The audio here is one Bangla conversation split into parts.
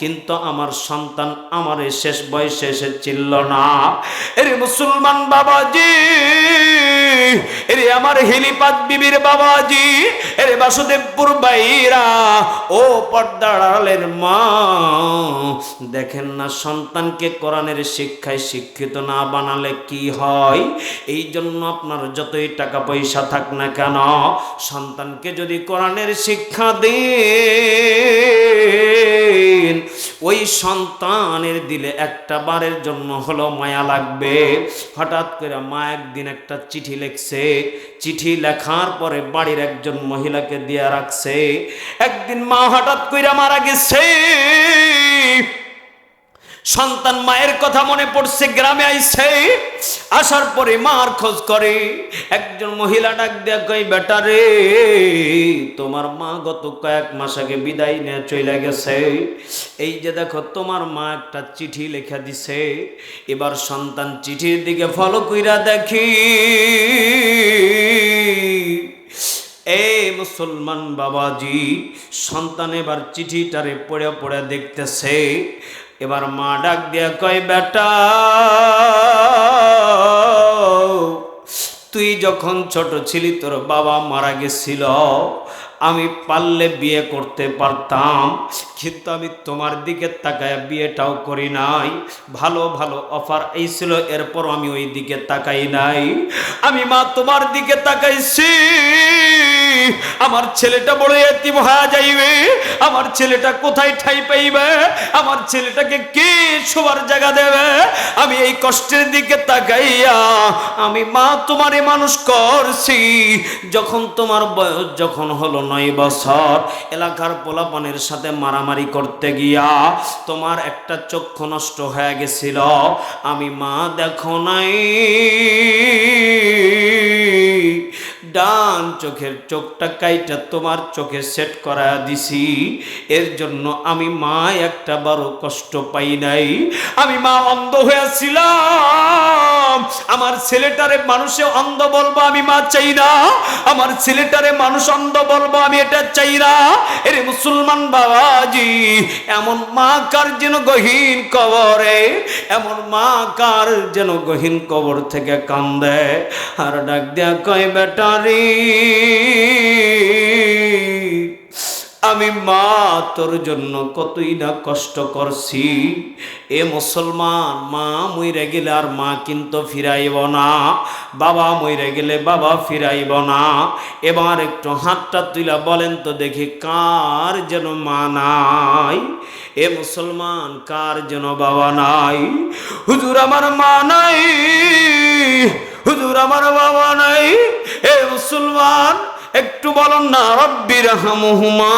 কিন্তু আমার সন্তান আমার শেষ বয়সে এসে চিনল না। এরে মুসলমান বাবাজি, এরে আমার হিলিপাত বিবির বাবাজি, এরে বাসুদেবপুর বাইরা ও পর্দাড়ালের মা, দেখেন না সন্তানকে কোরআনের শিক্ষায় শিক্ষিত না বানালে কি হয়? এই জন্য আপনার যতই টাকা পয়সা থাক না কেন, সন্তানকে যদি কোরআনের শিক্ষা দিন ওই সন্তানের দিলে একটা বারের জন্য হলো মায়া লাগবে। হঠাৎ করে মা একদিন একটা চিঠি লিখছে। চিঠি লেখার পরে বাড়ির একজন মহিলাকে দিয়ে রাখছে। একদিন মা হঠাৎ করে মারা গেছে। সন্তান মায়ের কথা মনে পড়ছে, গ্রামে আইছে। আসার পরে মার খোঁজ করে। একজন মহিলা ডাক দেয়া কই বেটা রে তোমার মা গত কয়েক মাস আগে বিদায় নিয়ে চলে গেছে। এই যে দেখো, তোমার মা একটা চিঠি লেখা দিছে। এবার সন্তান চিঠির দিকে ফলো কইরা দেখি। এ মুসলমান বাবাজি, সন্তান এবার চিঠিটারে পড়ে পড়ে দেখতেছে। এবার মা ডাক দিয়া কয়, বেটা যখন ছোট ছিলি তোর বাবা মারা গেছিল আমি পারলে বিয়ে করতে পারতাম। কিন্তু আমি তোমার দিকে তাকায় বিয়েটাও করি নাই। ভালো ভালো অফার এইছিল এরপর আমি ওই দিকে তাকাই নাই। আমি মা তোমার দিকে তাকাইছি। আমার ছেলেটা বড় এতিম হয়ে যাইবে। আমার ছেলেটা কোথায় ঠাই পাইবে? আমার ছেলেটাকে কে শোবার জায়গা দেবে? আমি এই কষ্টের দিকে তাকাইয়া আমি মা তোমারে মানুষ করছি। যখন তোমার বয়স যখন হলো নয় বছর, এলাকার পোলাপানের সাথে মারামারি করতে গিয়া তোমার একটা চক্ষু নষ্ট হয়ে গেছিল। আমি মা দেখো নাই। ডান চোখের চোখটা কাইটা তোমার চোখে সেট করা দিছি। এর জন্য আমি মা একটা বড় কষ্ট পাই নাই। আমি মা অন্ধ হয়েছিলাম আমার ছেলেটারে মানুষে অন্ধ বলব আমি মা চাই না। আমার ছেলেটারে মানুষ অন্ধ বলব আমি এটা চাই না। এরে মুসলমান বাবাজি, এমন মা কার যেন গহীন কবরে? এমন মা কার যেন গহীন কবর থেকে কান্দে? আর ডাক দেয়া কয় বেটারি আমি মা তোর জন্য কতই না কষ্ট করছি। এ মুসলমান, মা মইরে গেলে আর মা কিন্তু ফিরাইব না। বাবা মইরে গেলে বাবা ফিরাইব না। এবার একটু হাতটা তুইলা বলেন তো দেখি কার যেন মা নাই। এ মুসলমান, কার যেন বাবা নাই। হুজুর, আমার মা নাই। হুজুর, আমার বাবা নাই। এ মুসলমান, একটু বলুন না রব্বির হামহুমা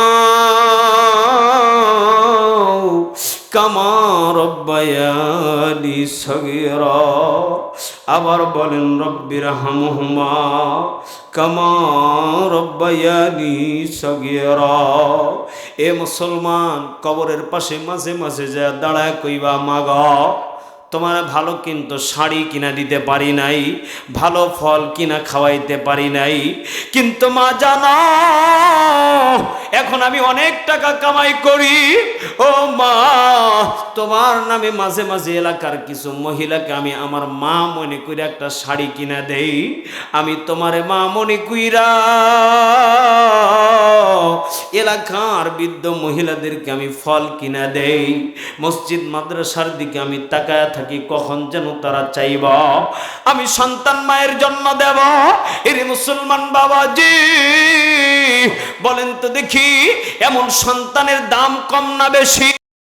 কামা রব্বায়ানি সগীরা। আবার বলেন রব্বির হামহুমা কামা রব্বায়ানি সগীরা। এ মুসলমান, কবরের পাশে মাঝে মাঝে যা দাঁড়ায় কইবা, মাগা। তোমার ভালো কিন্তু শাড়ি কিনা দিতে পারি নাই, ভালো ফল কিনা খাওয়াইতে পারি নাই। কিন্তু মা, জানা, এখন আমি অনেক টাকা কামাই করি। ও মা, তোমার নামে মাঝে মাঝে এলাকার কিছু মহিলাকে আমি আমার মা মনে করে একটা শাড়ি কিনা দেই। আমি তোমার মা মনে কইরা এলাকার বৃদ্ধ মহিলাদেরকে আমি ফল কিনা দেই। মসজিদ, মাদ্রাসার দিকে আমি তাকায় থাকি, কখন যেন তারা চাইব? আমি সন্তান মায়ের জন্ম দেব। এর মুসলমান বাবাজি, বলেন তো দেখি, এমন সন্তানের দাম কম না বেশি?